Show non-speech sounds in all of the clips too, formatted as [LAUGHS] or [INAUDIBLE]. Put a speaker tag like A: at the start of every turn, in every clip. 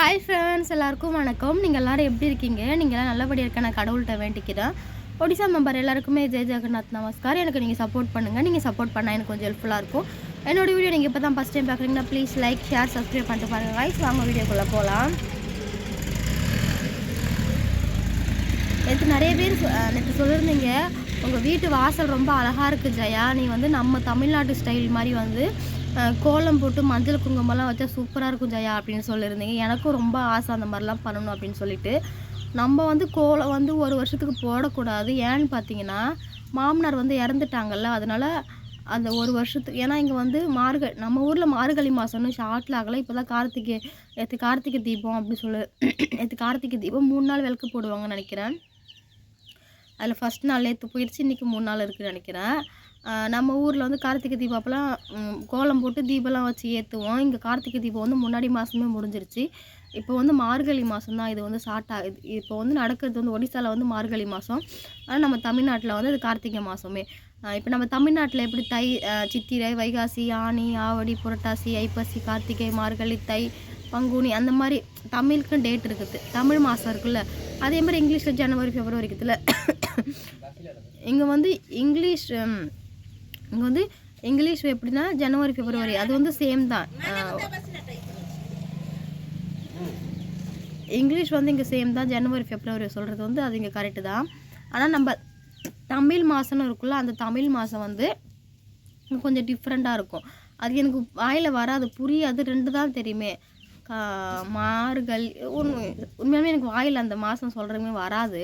A: Hi friends எல்லாருக்கும் வணக்கம் நீங்கள் எல்லோரும் எப்படி இருக்கீங்க நீங்கள் எல்லாம் நல்லபடியாக இருக்க நான் கடவுள்கிட்ட வேண்டிக்கிறேன் ஒடிசா மெம்பர் எல்லாருக்குமே ஜெய ஜெகநாத் நமஸ்கார் எனக்கு நீங்கள் சப்போர்ட் பண்ணுங்கள் நீங்கள் சப்போர்ட் பண்ணால் எனக்கு கொஞ்சம் ஹெல்ப்ஃபுல்லாக இருக்கும் என்னோடய வீடியோ நீங்கள் இப்போ தான் ஃபஸ்ட் டைம் பார்க்குறீங்கன்னா ப்ளீஸ் லைக் ஷேர் சப்ஸ்கிரைப் பண்ணிட்டு பாருங்கள் லைக் வாங்க வீடியோக்குள்ளே போகலாம் நேற்று நிறைய பேர் நேற்று சொல்லியிருந்தீங்க உங்கள் வீட்டு வாசல் ரொம்ப அழகாக இருக்குது ஜெயா நீ வந்து நம்ம தமிழ்நாட்டு ஸ்டைல் மாதிரி வந்து கோலம் போட்டு மஞ்சள் குங்குமம்லாம் வச்சா சூப்பராக இருக்கும் ஜயா அப்படின்னு சொல்லியிருந்தீங்க எனக்கும் ரொம்ப ஆசை அந்த மாதிரிலாம் பண்ணணும் அப்படின்னு சொல்லிட்டு நம்ம வந்து கோலம் வந்து ஒரு வருஷத்துக்கு போடக்கூடாது ஏன்னு பார்த்தீங்கன்னா மாமனார் வந்து இறந்துட்டாங்கல்ல அதனால் அந்த ஒரு வருஷத்துக்கு ஏன்னா இங்கே வந்து மார்க நம்ம ஊரில் மார்கழி மாதம்னு ஷார்ட்டில் ஆகலை இப்போ தான் கார்த்திகை ஏற்று கார்த்திகை தீபம் அப்படின்னு சொல்லு நேற்று கார்த்திகை தீபம் மூணு நாள் விளக்கு போடுவாங்கன்னு நினைக்கிறேன் அதில் ஃபஸ்ட் நாள் நேற்று போயிடுச்சு இன்றைக்கி மூணு நாள் இருக்குதுன்னு நினைக்கிறேன் நம்ம ஊரில் வந்து கார்த்திகை தீபப்பெல்லாம் கோலம் போட்டு தீபம்லாம் வச்சு ஏற்றுவோம் இங்கே கார்த்திகை தீபம் வந்து முன்னாடி மாதமே முடிஞ்சிருச்சு இப்போ வந்து மார்கழி மாதம் தான் இது வந்து ஸ்டார்ட் ஆகுது இப்போ வந்து நடக்கிறது வந்து ஒடிசாவில் வந்து மார்கழி மாதம் ஆனால் நம்ம தமிழ்நாட்டில் வந்து அது கார்த்திகை மாதமே இப்போ நம்ம தமிழ்நாட்டில் எப்படி தை சித்திரை வைகாசி ஆணி ஆவடி புரட்டாசி ஐப்பசி கார்த்திகை மார்கழி தை பங்குனி அந்த மாதிரி தமிழுக்கும் டேட் இருக்குது தமிழ் மாதம் இருக்குல்ல அதே மாதிரி இங்கிலீஷில் ஜனவரி ஃபெப்ரவரி இருக்குதுல்ல இங்கே வந்து இங்கிலீஷ் இங்கே வந்து இங்கிலீஷ் எப்படின்னா ஜனவரி ஃபெப்ரவரி அது வந்து சேம் தான் இங்கிலீஷ் வந்து இங்கே சேம் தான் ஜனவரி ஃபெப்ரவரி சொல்கிறது வந்து அது இங்கே கரெக்டு தான் ஆனால் நம்ம தமிழ் மாதம்னு இருக்குல்ல அந்த தமிழ் மாதம் வந்து கொஞ்சம் டிஃப்ரெண்ட்டாக இருக்கும் அது எனக்கு வாயில் வராது புரியாது ரெண்டு தான் தெரியுமே மார்கள் ஒன்று உண்மையாலுமே எனக்கு வாயில் அந்த மாதம் சொல்கிறதுமே வராது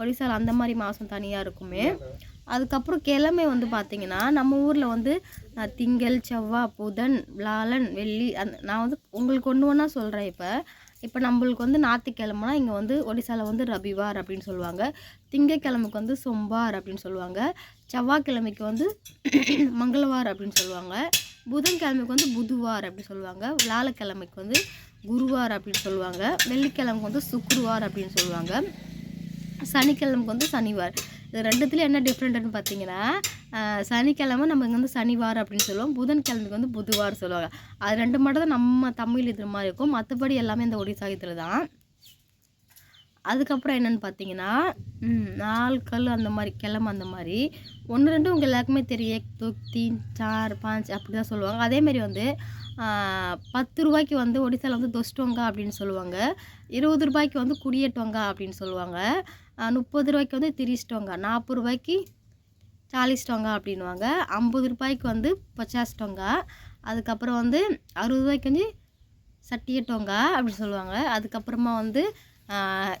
A: ஒடிசால் அந்த மாதிரி மாதம் தனியாக இருக்குமே அதுக்கப்புறம் கிழமை வந்து பார்த்திங்கன்னா நம்ம ஊரில் வந்து திங்கள் செவ்வாய் புதன் வியாழன் வெள்ளி அந்த நான் வந்து உங்களுக்கு ஒன்று ஒன்றா சொல்கிறேன் இப்போ இப்போ நம்மளுக்கு வந்து ஞாயிற்றுக்கிழமைனா இங்கே வந்து ஒடிசாவில் வந்து ரபிவார் அப்படின்னு சொல்லுவாங்க திங்கக்கிழமைக்கு வந்து சொம்பார் அப்படின்னு சொல்லுவாங்க செவ்வாய்க்கிழமைக்கு வந்து [CLEARS THROAT] மங்களவார் அப்படின்னு சொல்லுவாங்க புதன்கிழமைக்கு வந்து புதுவார் அப்படின்னு சொல்லுவாங்க வியாழக்கிழமைக்கு வந்து குருவார் அப்படின்னு சொல்லுவாங்க வெள்ளிக்கிழமைக்கு வந்து சுக்குருவார் அப்படின்னு சொல்லுவாங்க சனிக்கிழமைக்கு வந்து சனிவார் இது ரெண்டுத்துலையும் என்ன டிஃப்ரெண்ட்டுன்னு பார்த்தீங்கன்னா சனிக்கிழமை நம்ம இங்கே வந்து சனிவார் அப்படின்னு சொல்லுவோம் புதன்கிழமைக்கு வந்து புதுவார் சொல்லுவாங்க அது ரெண்டு மட்டும் தான் நம்ம தமிழ் இது மாதிரி இருக்கும் மற்றபடி எல்லாமே இந்த ஒடிசா இதில் தான் அதுக்கப்புறம் என்னென்னு பார்த்தீங்கன்னா கல் அந்த மாதிரி கிழமை அந்த மாதிரி ஒன்று ரெண்டு உங்கள் எல்லாருக்குமே தெரியும் ஏக் தோ தீன் சார் பாஞ்ச் அப்படி தான் சொல்லுவாங்க அதேமாரி வந்து பத்து ரூபாய்க்கு வந்து ஒடிசாவில் வந்து தொஸ்டோங்க அப்படின்னு சொல்லுவாங்க இருபது ரூபாய்க்கு வந்து குடியேட்டோங்க அப்படின்னு சொல்லுவாங்க முப்பது ரூபாய்க்கு வந்து திரிஸ் டொங்கா நாற்பது ரூபாய்க்கு சாலிஸ் டொங்கா அப்படின்வாங்க ஐம்பது ரூபாய்க்கு வந்து பச்சாஸ் டொங்கா அதுக்கப்புறம் வந்து அறுபது ரூபாய்க்கு வந்து சட்டிய டொங்கா அப்படின்னு சொல்லுவாங்க அதுக்கப்புறமா வந்து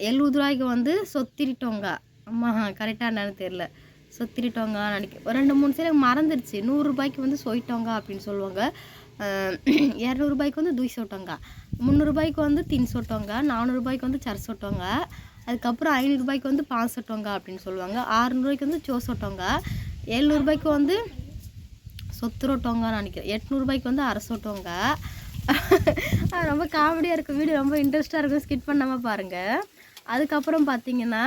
A: எழுபது ரூபாய்க்கு வந்து சொத்திரி டொங்கா ஆமாம் கரெக்டாக என்னன்னு தெரில சொத்திரி டொங்கா நினைக்க ரெண்டு மூணு சரி மறந்துடுச்சு நூறுரூபாய்க்கு வந்து சொயிட்டோங்கா அப்படின்னு சொல்லுவாங்க இரநூறுபாய்க்கு வந்து தூய் சொட்டோங்கா முந்நூறுபாய்க்கு வந்து தின் சொட்டோங்க நானூறுபாய்க்கு வந்து சர் சொட்டோங்க அதுக்கப்புறம் ஐநூறுரூபாய்க்கு வந்து பாசட்டோங்க அப்படின்னு சொல்லுவாங்க ஆறுநூறுவாய்க்கு வந்து சோசட்டோங்க எழுநூறுபாய்க்கு வந்து சொத்துரோட்டோங்கன்னு நினைக்கிறேன் எட்நூறுபாய்க்கு வந்து அரசோட்டோங்க ரொம்ப காமெடியாக இருக்க வீடியோ ரொம்ப இன்ட்ரெஸ்ட்டாக இருக்கும் ஸ்கிட் பண்ணாமல் பாருங்கள் அதுக்கப்புறம் பார்த்தீங்கன்னா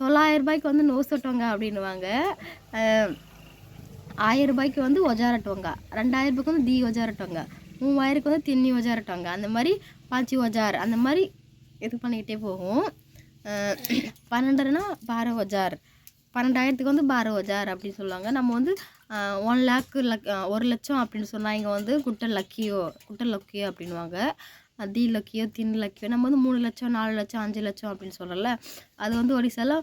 A: தொள்ளாயிரரூபாய்க்கு வந்து நோசட்டோங்க அப்படின்வாங்க ஆயிரரூபாய்க்கு வந்து ஒஜாரட்டோங்க ரெண்டாயிரரூபாய்க்கு வந்து தீ ஒஜாரட்டோங்க மூவாயிரக்கு வந்து தின்னி ஒஜாரட்டோங்க அந்த மாதிரி பாச்சி ஒஜார் அந்த மாதிரி இது பண்ணிக்கிட்டே போகும் பன்னெண்டுனா பாரோ ஒஜார் பன்னெண்டாயிரத்துக்கு வந்து பாரோ ஒஜார் அப்படின்னு சொல்லுவாங்க நம்ம வந்து ஒன் லேக்கு லக் ஒரு லட்சம் அப்படின்னு சொன்னால் இங்கே வந்து குட்டை லக்கியோ குட்டை லக்கியோ அப்படின்வாங்க தி லக்கியோ தின் லக்கியோ நம்ம வந்து மூணு லட்சம் நாலு லட்சம் அஞ்சு லட்சம் அப்படின்னு சொல்லல அது வந்து ஒடிசால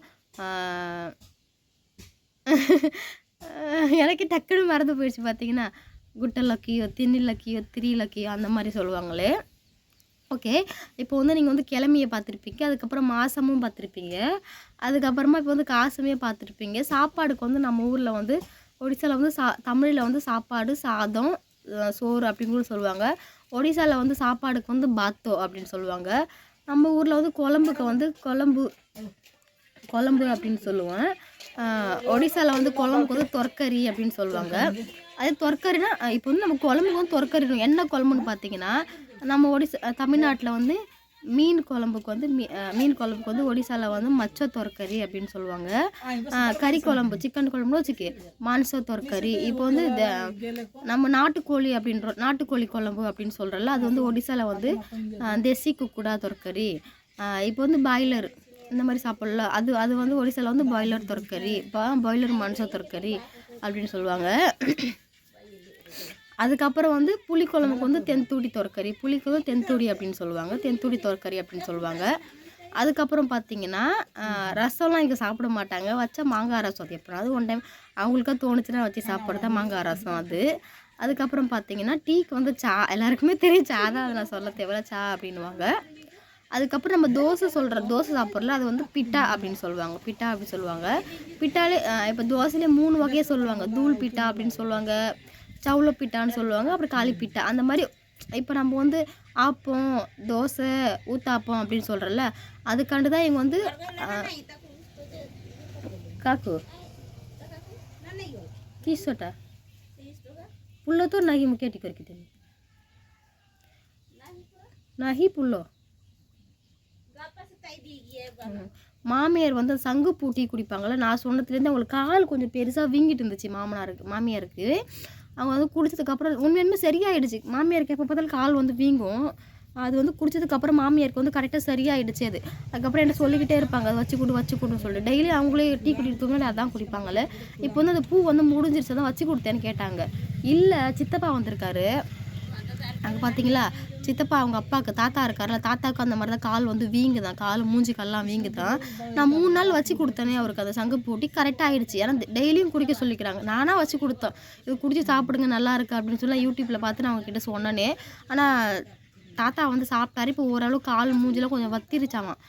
A: [LAUGHS] எனக்கு டக்குன்னு மறந்து போயிடுச்சு பார்த்தீங்கன்னா குட்டை லக்கியோ தின் லக்கியோ திரி லக்கியோ அந்த மாதிரி சொல்லுவாங்களே ஓகே இப்போ வந்து நீங்கள் வந்து கிழமையை பார்த்துருப்பீங்க அதுக்கப்புறம் மாதமும் பார்த்துருப்பீங்க அதுக்கப்புறமா இப்போ வந்து காசுமே பார்த்துருப்பீங்க சாப்பாடுக்கு வந்து நம்ம ஊரில் வந்து ஒடிசாவில் வந்து சா தமிழில் வந்து சாப்பாடு சாதம் சோறு அப்படின்னு சொல்லுவாங்க ஒடிசாவில் வந்து சாப்பாடுக்கு வந்து பாத்தோ அப்படின்னு சொல்லுவாங்க நம்ம ஊரில் வந்து குழம்புக்கு வந்து குழம்பு குழம்பு அப்படின்னு சொல்லுவேன் ஒடிசாவில் வந்து குழம்புக்கு வந்து தொர்க்கரி அப்படின்னு சொல்லுவாங்க அது தொர்க்கரினா இப்போ வந்து நம்ம குழம்புக்கு வந்து தொர்க்கரி என்ன குழம்புன்னு பார்த்தீங்கன்னா நம்ம ஒடிசா தமிழ்நாட்டில் வந்து மீன் குழம்புக்கு வந்து மீ மீன் குழம்புக்கு வந்து ஒடிசாவில் வந்து மச்ச தொற்கறி அப்படின்னு சொல்லுவாங்க கறி குழம்பு சிக்கன் குழம்புன்னு வச்சுக்கி மான்ச தொற்கறி இப்போ வந்து நம்ம நாட்டுக்கோழி அப்படின்ற நாட்டுக்கோழி குழம்பு அப்படின்னு சொல்கிறல அது வந்து ஒடிசாவில் வந்து தேசி குக்குடா தொரக்கறி இப்போ வந்து பாய்லர் இந்த மாதிரி சாப்பிட்லாம் அது அது வந்து ஒடிசாவில் வந்து பாய்லர் தொரக்கறி இப்போ பாய்லர் மான்ச தொற்கறி அப்படின்னு சொல்லுவாங்க அதுக்கப்புறம் வந்து புளிக்குழம்புக்கு வந்து தென்தூடி தொரக்கறி புளிக்குழம்பு தென்தூடி அப்படின்னு சொல்லுவாங்க தென்தூடி தொரக்கறி அப்படின்னு சொல்லுவாங்க அதுக்கப்புறம் பார்த்தீங்கன்னா ரசம்லாம் இங்கே சாப்பிட மாட்டாங்க வச்சா மாங்காய் ரசம் அது எப்படி அது ஒன் டைம் அவங்களுக்கா தோணுச்சுன்னா வச்சு சாப்பிட்றது தான் மாங்காய் ரசம் அது அதுக்கப்புறம் பார்த்தீங்கன்னா டீக்கு வந்து சா எல்லாருக்குமே தெரியும் சா தான் அதை நான் சொல்ல தேவையில்ல சா அப்படின்வாங்க அதுக்கப்புறம் நம்ம தோசை சொல்கிற தோசை சாப்பிட்றல அது வந்து பிட்டா அப்படின்னு சொல்லுவாங்க பிட்டா அப்படின்னு சொல்லுவாங்க பிட்டாலே இப்போ தோசையிலே மூணு வகையாக சொல்லுவாங்க தூள் பிட்டா அப்படின்னு சொல்லுவாங்க சவுள பிட்டான்னு சொல்லுவாங்க அப்புறம் பிட்டா அந்த மாதிரி இப்போ நம்ம வந்து ஆப்பம் தோசை ஊத்தாப்பம் அப்படின்னு சொல்கிறோம்ல அதுக்காண்டு தான் இவங்க வந்து காக்கு கீசோட்டா పుల్లతో நகி முக்கேட்டி కొరికి நகி புல்லோ மாமியார் வந்து சங்கு பூட்டி குடிப்பாங்கள்ல நான் சொன்னதுலேருந்து அவங்களுக்கு கால் கொஞ்சம் பெருசாக வீங்கிட்டு இருந்துச்சு மாமனாருக்கு மாமியாருக்கு அவங்க வந்து குடித்ததுக்கப்புறம் உண்மையுமே சரியாயிடுச்சு மாமியாருக்கு எப்போ பார்த்தாலும் கால் வந்து வீங்கும் அது வந்து குடித்ததுக்கப்புறம் மாமியாருக்கு வந்து கரெக்டாக சரியாயிடுச்சு அது அதுக்கப்புறம் என்ன சொல்லிக்கிட்டே இருப்பாங்க அதை வச்சு கொடு வச்சு கொடுன்னு சொல்லிட்டு டெய்லி அவங்களே டீ குடிக்கிறதுக்கு முன்னாடி அதான் குடிப்பாங்கல்ல இப்போ வந்து அந்த பூ வந்து முடிஞ்சிருச்சு தான் வச்சு கொடுத்தேன்னு கேட்டாங்க இல்லை சித்தப்பா வந்திருக்காரு அங்கே பார்த்தீங்களா சித்தப்பா அவங்க அப்பாவுக்கு தாத்தா இருக்கார்ல தாத்தாவுக்கு அந்த மாதிரி தான் கால் வந்து வீங்குதான் கால் மூஞ்சி கல்லாம் வீங்குதான் நான் மூணு நாள் வச்சு கொடுத்தேனே அவருக்கு அந்த சங்கு போட்டி கரெக்டாக ஆகிடுச்சு ஏன்னா டெய்லியும் குடிக்க சொல்லிக்கிறாங்க நானாக வச்சு கொடுத்தேன் இது குடிச்சு சாப்பிடுங்க நல்லா இருக்குது அப்படின்னு சொல்லி யூடியூப்பில் பார்த்து நான் அவங்க கிட்டே சொன்னேனே ஆனால் தாத்தா வந்து சாப்பிட்டாரு இப்போ ஓரளவு கால் மூஞ்சிலாம் கொஞ்சம் வத்திருச்சாவான்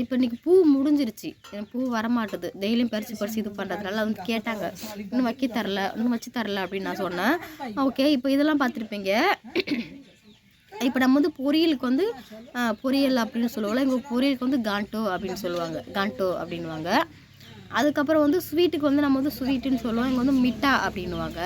A: இப்போ இன்றைக்கி பூ முடிஞ்சிருச்சு எனக்கு பூ வரமாட்டுது டெய்லியும் பறித்து பறித்து இது பண்ணுறதுனால வந்து கேட்டாங்க இன்னும் வைக்க தரல இன்னும் வச்சு தரல அப்படின்னு நான் சொன்னேன் ஓகே இப்போ இதெல்லாம் பார்த்துருப்பீங்க இப்போ நம்ம வந்து பொரியலுக்கு வந்து பொரியல் அப்படின்னு சொல்லுவோம்ல எங்கள் பொரியலுக்கு வந்து காண்டோ அப்படின்னு சொல்லுவாங்க காண்டோ அப்படின்வாங்க அதுக்கப்புறம் வந்து ஸ்வீட்டுக்கு வந்து நம்ம வந்து ஸ்வீட்டுன்னு சொல்லுவோம் இங்கே வந்து மிட்டா அப்படின்வாங்க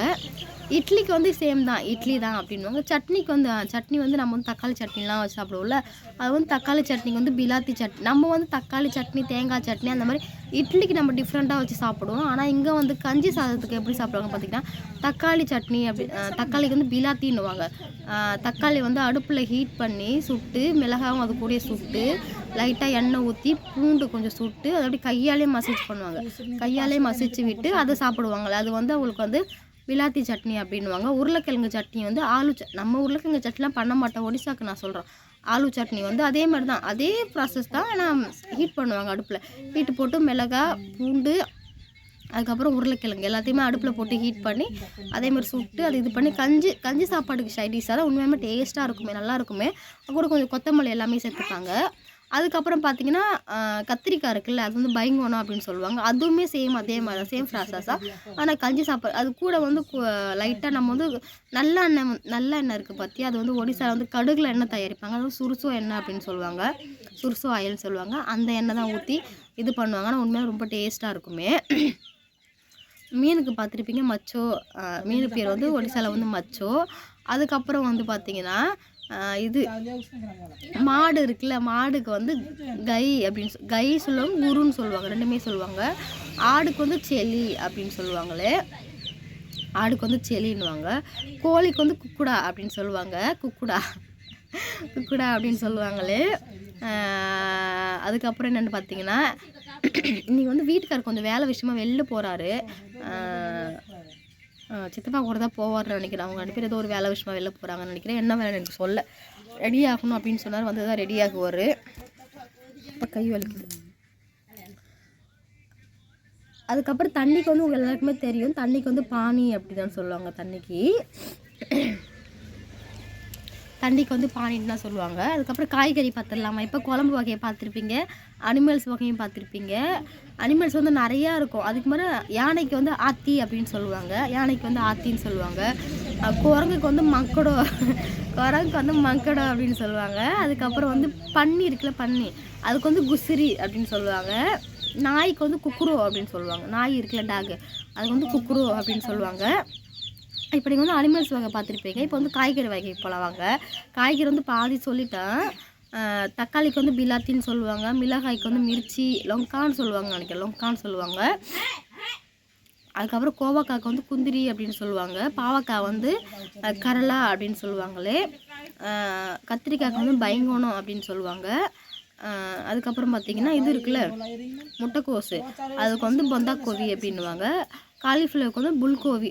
A: இட்லிக்கு வந்து சேம் தான் இட்லி தான் அப்படின்வாங்க சட்னிக்கு வந்து சட்னி வந்து நம்ம வந்து தக்காளி சட்னிலாம் வச்சு சாப்பிடுவோம்ல அது வந்து தக்காளி சட்னிக்கு வந்து பிலாத்தி சட்னி நம்ம வந்து தக்காளி சட்னி தேங்காய் சட்னி அந்த மாதிரி இட்லிக்கு நம்ம டிஃப்ரெண்ட்டாக வச்சு சாப்பிடுவோம் ஆனால் இங்கே வந்து கஞ்சி சாதத்துக்கு எப்படி சாப்பிடுவாங்க பார்த்திங்கன்னா தக்காளி சட்னி அப்படி தக்காளிக்கு வந்து பிலாத்தின்னுவாங்க தக்காளி வந்து அடுப்பில் ஹீட் பண்ணி சுட்டு மிளகாவும் அது கூட சுட்டு லைட்டாக எண்ணெய் ஊற்றி பூண்டு கொஞ்சம் சுட்டு அதை அப்படி கையாலே மசிச்சு பண்ணுவாங்க கையாலே மசிச்சு விட்டு அதை சாப்பிடுவாங்களே அது வந்து அவங்களுக்கு வந்து விலாத்தி சட்னி அப்படின்வாங்க உருளைக்கிழங்கு சட்னி வந்து ஆலு ச நம்ம உருளைக்கிழங்கு சட்னிலாம் பண்ண மாட்டோம் ஒடிசாக்கு நான் சொல்கிறேன் ஆலு சட்னி வந்து அதே மாதிரி தான் அதே ப்ராசஸ் தான் ஆனால் ஹீட் பண்ணுவாங்க அடுப்பில் ஹீட் போட்டு மிளகா பூண்டு அதுக்கப்புறம் உருளைக்கிழங்கு எல்லாத்தையுமே அடுப்பில் போட்டு ஹீட் பண்ணி அதே மாதிரி சுட்டு அது இது பண்ணி கஞ்சி கஞ்சி சாப்பாடுக்கு சைடிஷாக தான் டேஸ்ட்டாக இருக்குமே நல்லாயிருக்குமே கூட கொஞ்சம் கொத்தமல்லி எல்லாமே சேர்த்துப்பாங்க அதுக்கப்புறம் பார்த்தீங்கன்னா கத்திரிக்காய் இருக்குல்ல அது வந்து பயங்கோணம் அப்படின்னு சொல்லுவாங்க அதுவுமே சேம் அதே மாதிரி தான் சேம் ப்ராசஸாக ஆனால் கஞ்சி சாப்பாடு அது கூட வந்து லைட்டாக நம்ம வந்து நல்ல எண்ணெய் நல்ல எண்ணெய் இருக்குது பற்றி அது வந்து ஒடிசாவில் வந்து கடுகில் எண்ணெய் தயாரிப்பாங்க அது சுருசோ எண்ணெய் அப்படின்னு சொல்லுவாங்க சுருசோ ஆயில்னு சொல்லுவாங்க அந்த எண்ணெய் தான் ஊற்றி இது பண்ணுவாங்க ஆனால் உண்மையாக ரொம்ப டேஸ்ட்டாக இருக்குமே மீனுக்கு பார்த்துருப்பீங்க மச்சோ மீன் பேர் வந்து ஒடிசாவில் வந்து மச்சோ அதுக்கப்புறம் வந்து பார்த்தீங்கன்னா இது மாடு இருக்குல்ல மாடுக்கு வந்து கை அப்படின்னு கை சொல்லுவாங்க குருன்னு சொல்லுவாங்க ரெண்டுமே சொல்லுவாங்க ஆடுக்கு வந்து செலி அப்படின்னு சொல்லுவாங்களே ஆடுக்கு வந்து செலின்னுவாங்க கோழிக்கு வந்து குக்குடா அப்படின்னு சொல்லுவாங்க குக்குடா குக்குடா அப்படின்னு சொல்லுவாங்களே அதுக்கப்புறம் என்னென்னு பார்த்தீங்கன்னா இன்றைக்கி வந்து வீட்டுக்கார் கொஞ்சம் வேலை விஷயமா வெளில போகிறாரு சித்தப்பா கூட தான் போவார்னு நினைக்கிறேன் அவங்க ரெண்டு பேர் ஏதோ ஒரு வேலை விஷயமா வெளில போகிறாங்கன்னு நினைக்கிறேன் என்ன வேலை எனக்கு சொல்ல ரெடி ஆகணும் அப்படின்னு சொன்னார் வந்து தான் ரெடி ஆகுவார் இப்போ கை வலிக்குது அதுக்கப்புறம் தண்ணிக்கு வந்து உங்கள் எல்லாருக்குமே தெரியும் தண்ணிக்கு வந்து பானி அப்படி தான் சொல்லுவாங்க தண்ணிக்கு தண்ணிக்கு வந்து பானின்னு தான் சொல்லுவாங்க அதுக்கப்புறம் காய்கறி பார்த்துடலாமா இப்போ குழம்பு வகையை பார்த்துருப்பீங்க அனிமல்ஸ் வகையும் பார்த்துருப்பீங்க அனிமல்ஸ் வந்து நிறையா இருக்கும் அதுக்கு மேலே யானைக்கு வந்து ஆத்தி அப்படின்னு சொல்லுவாங்க யானைக்கு வந்து ஆத்தின்னு சொல்லுவாங்க குரங்குக்கு வந்து மக்கடோ குரங்குக்கு வந்து மக்கடோ அப்படின்னு சொல்லுவாங்க அதுக்கப்புறம் வந்து பன்னி இருக்குல்ல பன்னி அதுக்கு வந்து குசிரி அப்படின்னு சொல்லுவாங்க நாய்க்கு வந்து குக்குரோ அப்படின்னு சொல்லுவாங்க நாய் இருக்குல்ல டாக் அதுக்கு வந்து குக்குரோ அப்படின்னு சொல்லுவாங்க இப்போ நீங்கள் வந்து அனிமல்ஸ் வகை பார்த்துருப்பீங்க இப்போ வந்து காய்கறி வகை போகலாம் வாங்க காய்கறி வந்து பாதி சொல்லிட்டேன் தக்காளிக்கு வந்து பிலாத்தின்னு சொல்லுவாங்க மிளகாய்க்கு வந்து மிர்ச்சி லொங்கான்னு சொல்லுவாங்க நினைக்கிறேன் லொங்கான்னு சொல்லுவாங்க அதுக்கப்புறம் கோவக்காய்க்கு வந்து குந்திரி அப்படின்னு சொல்லுவாங்க பாவக்காய் வந்து கரலா அப்படின்னு சொல்லுவாங்களே கத்திரிக்காய்க்கு வந்து பயங்கோணம் அப்படின்னு சொல்லுவாங்க அதுக்கப்புறம் பார்த்திங்கன்னா இது இருக்குல்ல முட்டைக்கோசு அதுக்கு வந்து பொந்தாக்கோவி அப்படின்வாங்க காலிஃப்ளவருக்கு வந்து புல்கோவி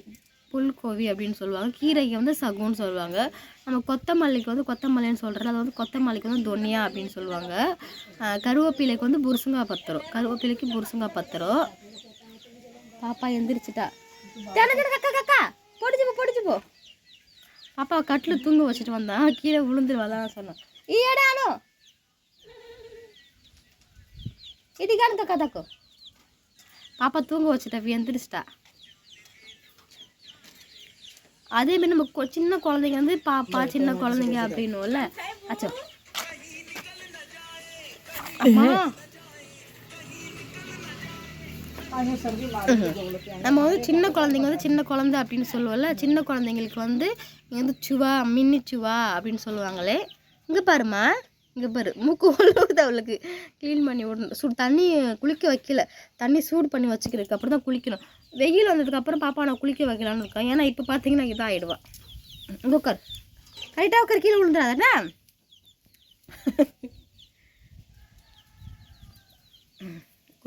A: புல்கோவி அப்படின்னு சொல்லுவாங்க கீரைக்கு வந்து சகுன்னு சொல்லுவாங்க நம்ம கொத்தமல்லிக்கு வந்து கொத்தமல்லின்னு சொல்கிறது அது வந்து கொத்தமல்லிக்கு வந்து தொன்னியா அப்படின்னு சொல்லுவாங்க கருவேப்பிலைக்கு வந்து புருசுங்கா பத்திரம் கருவேப்பிலைக்கு புருசுங்கா பத்திரம் பாப்பா எந்திரிச்சிட்டா கக்கா கக்கா பொடிச்சு போ பொடிச்சு போ பாப்பா கட்டில் தூங்க வச்சுட்டு வந்தான் கீழே விழுந்துருவாதான் சொன்னான் எடானோ இதுக்கான கக்கா தாக்கோ பாப்பா தூங்க வச்சுட்டா எந்திரிச்சிட்டா அதேமாரி நம்ம சின்ன குழந்தைங்க வந்து பாப்பா சின்ன குழந்தைங்க அப்படின்னும்ல அச்சோ நம்ம வந்து சின்ன குழந்தைங்க வந்து சின்ன குழந்தை அப்படின்னு சொல்லுவோம்ல சின்ன குழந்தைங்களுக்கு வந்து இங்கே வந்து சுவா மின்னி சுவா அப்படின்னு சொல்லுவாங்களே இங்கே பாருமா இங்கே பாரு மூக்கு ஒழுகுது அவளுக்கு க்ளீன் பண்ணி விடணும் சூடு தண்ணி குளிக்க வைக்கல தண்ணி சூடு பண்ணி வச்சுக்கிறதுக்கு அப்புறம் தான் குளிக்கணும் வெயில் வந்ததுக்கப்புறம் பாப்பா நான் குளிக்க வைக்கலான்னு இருக்கேன் ஏன்னா இப்போ பார்த்தீங்கன்னா இதாகிடுவான் இங்கே உட்கார் கரெக்டாக உட்கார் கீழே விழுந்துடாதானே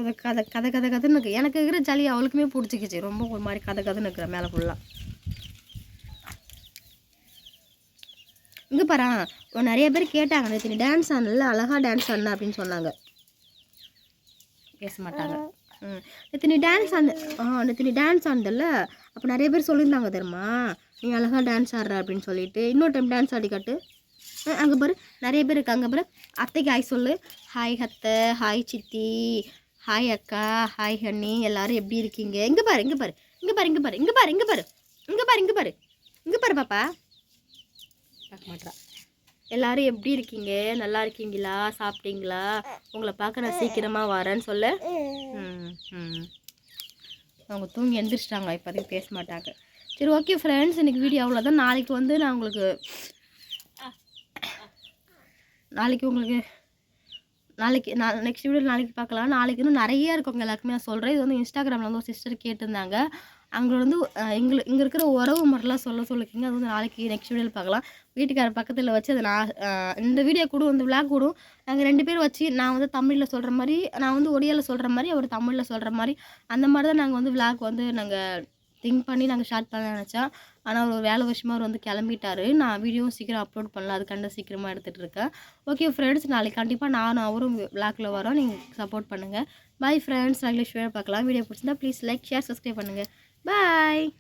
A: கதை கதை கதை கதை கதைன்னு இருக்கு எனக்கு இருக்கிற ஜாலி அவளுக்குமே பிடிச்சிக்கிச்சு ரொம்ப ஒரு மாதிரி கதை கதைன்னு இருக்கிறேன் மேலே ஃபுல்லாக சூப்பரா நிறைய பேர் கேட்டாங்க நேற்று நீ டான்ஸ் ஆனல அழகாக டான்ஸ் ஆன அப்படின்னு சொன்னாங்க பேச மாட்டாங்க ம் நேற்று நீ டான்ஸ் ஆன ஆ நேற்று நீ டான்ஸ் ஆனதில்ல அப்போ நிறைய பேர் சொல்லியிருந்தாங்க தெரியுமா நீ அழகாக டான்ஸ் ஆடுற அப்படின்னு சொல்லிட்டு இன்னொரு டைம் டான்ஸ் ஆடி காட்டு அங்கே பாரு நிறைய பேர் இருக்காங்க பாரு அத்தைக்கு ஹாய் சொல்லு ஹாய் அத்தை ஹாய் சித்தி ஹாய் அக்கா ஹாய் ஹன்னி எல்லாரும் எப்படி இருக்கீங்க இங்கே பாரு இங்கே பாரு இங்கே பாரு இங்கே பாரு இங்கே பாரு இங்கே பாரு இங்கே பாரு இங்கே பாரு இங்கே பாரு பாப்பா பார்க்க மாட்டேறா எல்லாரும் எப்படி இருக்கீங்க நல்லா இருக்கீங்களா சாப்பிட்டீங்களா உங்களை பார்க்க நான் சீக்கிரமாக வரேன்னு சொல்ல அவங்க தூங்கி எழுந்திரிச்சிட்டாங்க இப்போதைக்கு பேச மாட்டாங்க சரி ஓகே ஃப்ரெண்ட்ஸ் இன்றைக்கி வீடியோ அவ்வளோதான் நாளைக்கு வந்து நான் உங்களுக்கு நாளைக்கு உங்களுக்கு நாளைக்கு நான் நெக்ஸ்ட் வீடியோ நாளைக்கு பார்க்கலாம் நாளைக்கு இன்னும் நிறைய இருக்கவங்க எல்லாருக்குமே நான் சொல்கிறேன் இது வந்து இன்ஸ்டாகிராமில் வந்து ஒரு சிஸ்டர் கேட்டிருந்தாங்க அங்களை வந்து எங்களை இங்கே இருக்கிற உறவு முறைலாம் சொல்ல சொல்லிக்கிங்க அது வந்து நாளைக்கு நெக்ஸ்ட் வீடியோவில் பார்க்கலாம் வீட்டுக்கார பக்கத்தில் வச்சு அதை நான் இந்த வீடியோ கூடும் வந்து விளாக் கூடும் நாங்கள் ரெண்டு பேரும் வச்சு நான் வந்து தமிழில் சொல்கிற மாதிரி நான் வந்து ஒடியாவில் சொல்கிற மாதிரி அவர் தமிழில் சொல்கிற மாதிரி அந்த மாதிரி தான் நாங்கள் வந்து விளாக் வந்து நாங்கள் திங்க் பண்ணி நாங்கள் ஸ்டார்ட் பண்ண நினச்சோம் ஆனால் ஒரு வேலை வருஷமாக அவர் வந்து கிளம்பிட்டாரு நான் வீடியோவும் சீக்கிரம் அப்லோட் பண்ணல அதுக்காண்ட சீக்கிரமாக எடுத்துகிட்டு இருக்கேன் ஓகே ஃப்ரெண்ட்ஸ் நாளைக்கு கண்டிப்பாக நானும் அவரும் விளாக்கில் வரோம் நீங்கள் சப்போர்ட் பண்ணுங்கள் பை ஃப்ரெண்ட்ஸ் நாளைக்கு ஷேர் பார்க்கலாம் வீடியோ பிடிச்சிருந்தா ப்ளீஸ் லைக் ஷேர் சப்ஸ்கிரைப் பண்ணுங்கள் Bye!